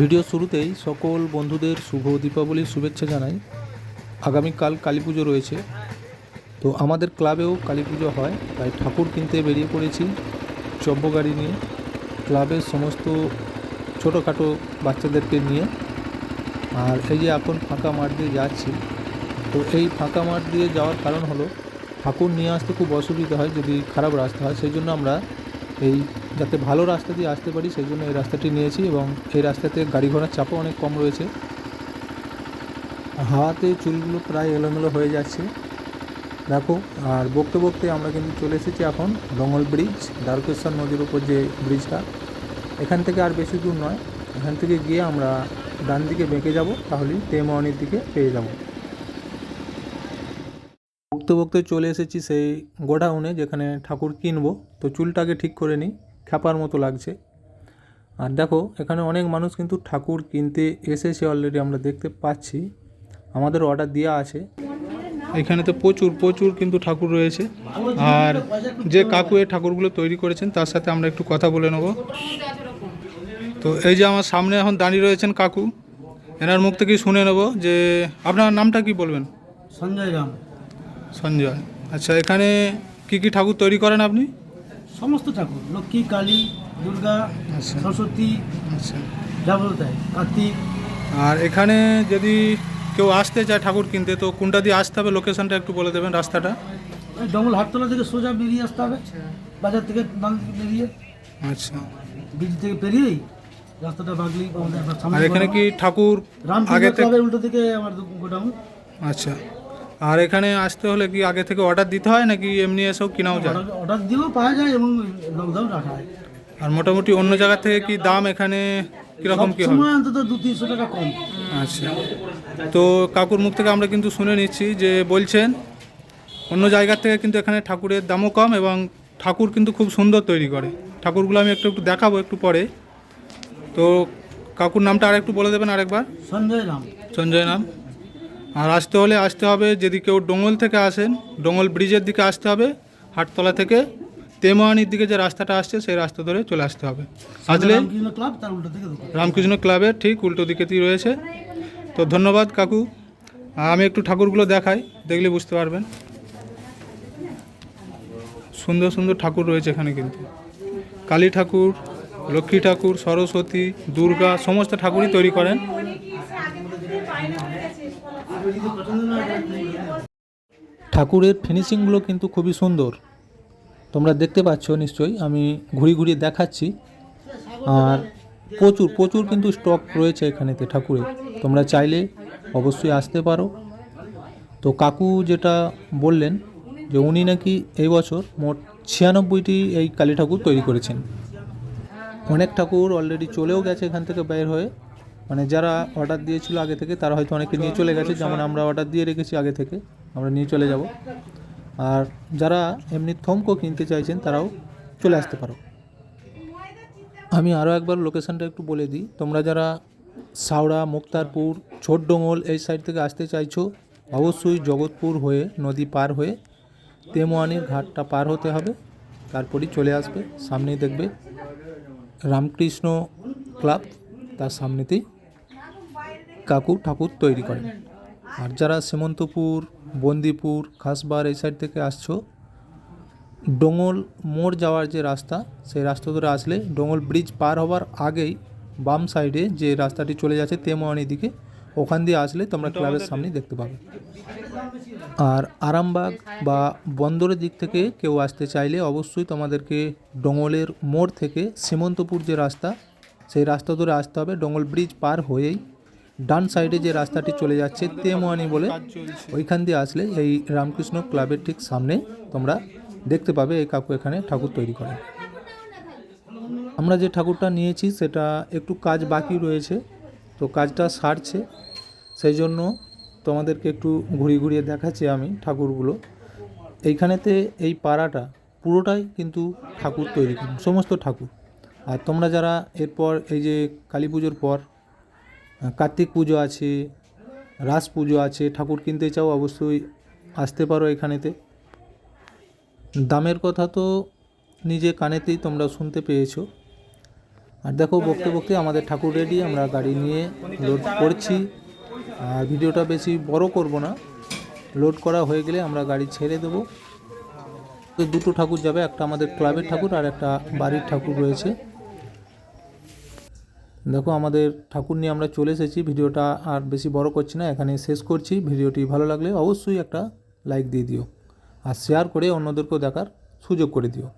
Video শুরুতেই সকল বন্ধুদের শুভ দীপাবলির শুভেচ্ছা জানাই। আগামীকাল কালী পুজো রয়েছে। তো আমাদের ক্লাবেও কালী পুজো হয়। তাই ঠাকুর কিনতে বেরিয়ে পড়েছি চব্য গাড়ি নিয়ে। ক্লাবের সমস্ত ছোটোখাটো বাচ্চাদেরকে নিয়ে। আর এই যে এখন ফাঁকা মাঠ দিয়ে যাচ্ছি। তো এই ফাঁকা মাঠ দিয়ে যাওয়ার কারণ হলো, ঠাকুর নিয়ে আসতে খুব অসুবিধা হয়, যদি খারাপ রাস্তা হয়। সেই জন্য আমরা এই যাতে ভালো রাস্তা দিয়ে আসতে পারি, সেই জন্য এই রাস্তাটি নিয়েছি এবং এই রাস্তাতে গাড়ি ঘোড়ার চাপও অনেক কম রয়েছে। হাওয়াতে চুলগুলো প্রায় এলোমেলো হয়ে যাচ্ছে। দেখো, আর বকতে বকতে আমরা কিন্তু চলে এসেছি এখন ডঙ্গল ব্রিজ, দ্বারকেশ্বর নদীর উপর যে ব্রিজটা। এখান থেকে আর বেশি দূর নয়, এখান থেকে গিয়ে আমরা ডান দিকে বেঁকে যাব, তাহলেই তেমোয়ানির দিকে পেয়ে যাব। বকতে বকতে চলে এসেছি সেই গোডাউনে, যেখানে ঠাকুর কিনবো। তো চুলটাকে ঠিক করে নিই। খ্যাপার মতো লাগছে। আর দেখো এখানে অনেক মানুষ কিন্তু ঠাকুর কিনতে এসেছে অলরেডি আমরা দেখতে পাচ্ছি। আমাদের অর্ডার দেওয়া আছে। এখানে তো প্রচুর প্রচুর কিন্তু ঠাকুর রয়েছে। আর যে কাকু এই ঠাকুরগুলো তৈরি করেছেন তার সাথে আমরা একটু কথা বলে নেব। তো এই যে আমার সামনে এখন দাঁড়িয়ে রয়েছেন কাকু এনার মুখ থেকেই শুনে নেব যে আপনার নামটা কি বলবেন? সঞ্জয় রাম। সঞ্জয়। আচ্ছা এখানে কি কি ঠাকুর তৈরি করেন আপনি? সমস্ত ঠাকুর লক্ষ্মী কালী দুর্গা আচ্ছা। সরস্বতী আচ্ছা। যাবতীয় তাই কার্তিক। আর এখানে যদি কেউ আসতে চায় ঠাকুর কিনতে তো কোনটা দিয়ে আসতে হবে? লোকেশনটা একটু বলে দেবেন রাস্তাটা। ডবল হাটতলা থেকে সোজা বেরিয়ে আসতে হবে। বাজার থেকে বেরিয়ে। আচ্ছা। ব্রিজ থেকে পেরিয়েই রাস্তাটা বাগলি আমাদের সামনে আর এখানে কি ঠাকুর রাম আগে থেকে উল্টো দিকে আমার গোডাউন। আচ্ছা। আর এখানে আসতে হলে কি আগে থেকে অর্ডার দিতে হয় নাকি এমনি এসেও কিনাও যায়? অর্ডার দিয়েও পাওয়া যায় এবং লকডাউন রাখা হয়। আর মোটামুটি অন্য জায়গা থেকে কি দাম এখানে কীরকম কী হবে অন্তত দু তিনশো টাকা কম। আচ্ছা। তো কাকুর মুখ থেকে আমরা কিন্তু শুনে নিচ্ছি যে বলছেন অন্য জায়গার থেকে কিন্তু এখানে ঠাকুরের দামও কম এবং ঠাকুর কিন্তু খুব সুন্দর তৈরি করে। ঠাকুরগুলো আমি একটু একটু দেখাবো একটু পরে। তো কাকুর নামটা আর একটু বলে দেবেন আরেকবার। সঞ্জয় রাম। সঞ্জয় নাম আর আসতে হলে আসতে হবে যদি কেউ ডোঙ্গল থেকে আসেন ডোঙ্গল ব্রিজের দিকে আসতে হবে হাটতলা থেকে তেমোয়ানির দিকে যে রাস্তাটা আসছে সেই রাস্তা ধরে চলে আসতে হবে। আসলে রামকৃষ্ণ ক্লাব তার উল্টো দিকে ক্লাবের ঠিক উল্টো দিকেতেই রয়েছে। তো ধন্যবাদ কাকু। আমি একটু ঠাকুরগুলো দেখাই দেখলে বুঝতে পারবেন। সুন্দর সুন্দর ঠাকুর রয়েছে এখানে কিন্তু। কালী ঠাকুর লক্ষ্মী ঠাকুর সরস্বতী দুর্গা সমস্ত ঠাকুরই তৈরি করেন। ঠাকুরের ফিনিশিংগুলো কিন্তু খুবই সুন্দর। তোমরা দেখতে পাচ্ছ নিশ্চয়ই, আমি ঘুরি ঘুরিয়ে দেখাচ্ছি। আর প্রচুর প্রচুর কিন্তু স্টক রয়েছে এখানেতে ঠাকুরের। তোমরা চাইলে অবশ্যই আসতে পারো। তো কাকু যেটা বললেন যে উনি নাকি এই বছর মোট ছিয়ানব্বইটি এই কালী ঠাকুর তৈরি করেছেন। অনেক ঠাকুর অলরেডি চলেও গেছে এখান থেকে বের হয়ে। মানে যারা অর্ডার দিয়েছিল আগে থেকে, তারা হয়তো অনেকে নিয়ে চলে গেছে। যেমন আমরা অর্ডার দিয়ে রেখেছি আগে থেকে, আমরা নিয়ে চলে যাব। আর যারা এমনি থমকো কিনতে চাইছেন, তারাও চলে আসতে পারো। আমি আরও একবার লোকেশনটা একটু বলে দিই। তোমরা যারা সাউড়া মুক্তারপুর ছোট ডোঙল এই সাইড থেকে আসতে চাইছো, অবশ্যই জগৎপুর হয়ে, নদী পার হয়ে তেমোয়ানির ঘাটটা পার হতে হবে। তারপরই চলে আসবে, সামনেই দেখবে রামকৃষ্ণ ক্লাব, তার সামনেতেই কাকু ঠাকুর তৈরি করেন আর যারা সীমন্তপুর বন্দিপুর খাসবার এই সাইড থেকে আসছো, ডোঙল মোড় যাওয়ার যে রাস্তা, সেই রাস্তা ধরে আসলে ডোঙল ব্রিজ পার হওয়ার আগেই বাম সাইডে যে রাস্তাটি চলে যাচ্ছে তেমোয়ানি দিকে, ওখান দিয়ে আসলে তোমরা ক্লাবের সামনে দেখতে পাবে। আর আরামবাগ বা বন্দরের দিক থেকে কেউ আসতে চাইলে অবশ্যই তোমাদেরকে ডোঙলের মোড় থেকে সীমন্তপুর যে রাস্তা, সেই রাস্তা ধরে আসতে হবে। ডোঙল ব্রিজ পার হয়েই ডান সাইডে যে রাস্তাটি চলে যাচ্ছে তেমোয়ানি বলে, ওইখান দিয়ে আসলে এই রামকৃষ্ণ ক্লাবের ঠিক সামনে তোমরা দেখতে পাবে এই কাকু এখানে ঠাকুর তৈরি করেন। আমরা যে ঠাকুরটা নিয়েছি সেটা একটু কাজ বাকি রয়েছে, তো কাজটা সারছে। সেই জন্য তোমাদেরকে একটু ঘুরিয়ে ঘুরিয়ে দেখাচ্ছি আমি ঠাকুরগুলো। এইখানেতে এই পাড়াটা পুরোটাই কিন্তু ঠাকুর তৈরি সমস্ত ঠাকুর। আর তোমরা যারা এরপর এই যে কালী পুজোর পর কার্তিক পুজো আছে, রাস পুজো আছে, ঠাকুর কিনতে চাও অবশ্যই আসতে পারো এখানেতে। দামের কথা তো নিজে কানেতেই তোমরা শুনতে পেয়েছ। আর দেখো, বকতে বকতে আমাদের ঠাকুর রেডি, আমরা গাড়ি নিয়ে লোড করছি। আর ভিডিওটা বেশি বড় করব না, লোড করা হয়ে গেলে আমরা গাড়ি ছেড়ে দেবো। তো দুটো ঠাকুর যাবে, একটা আমাদের ক্লাবের ঠাকুর আর একটা বাড়ির ঠাকুর রয়েছে। দেখো আমাদের ঠাকুর নিয়ে আমরা চলে এসেছি, ভিডিওটা আর বেশি বড় করছি না এখানে শেষ করছি। ভিডিওটি ভালো লাগলে অবশ্যই একটা লাইক দিয়ে দিও আর শেয়ার করে অন্যদেরকেও দেখার সুযোগ করে দিও।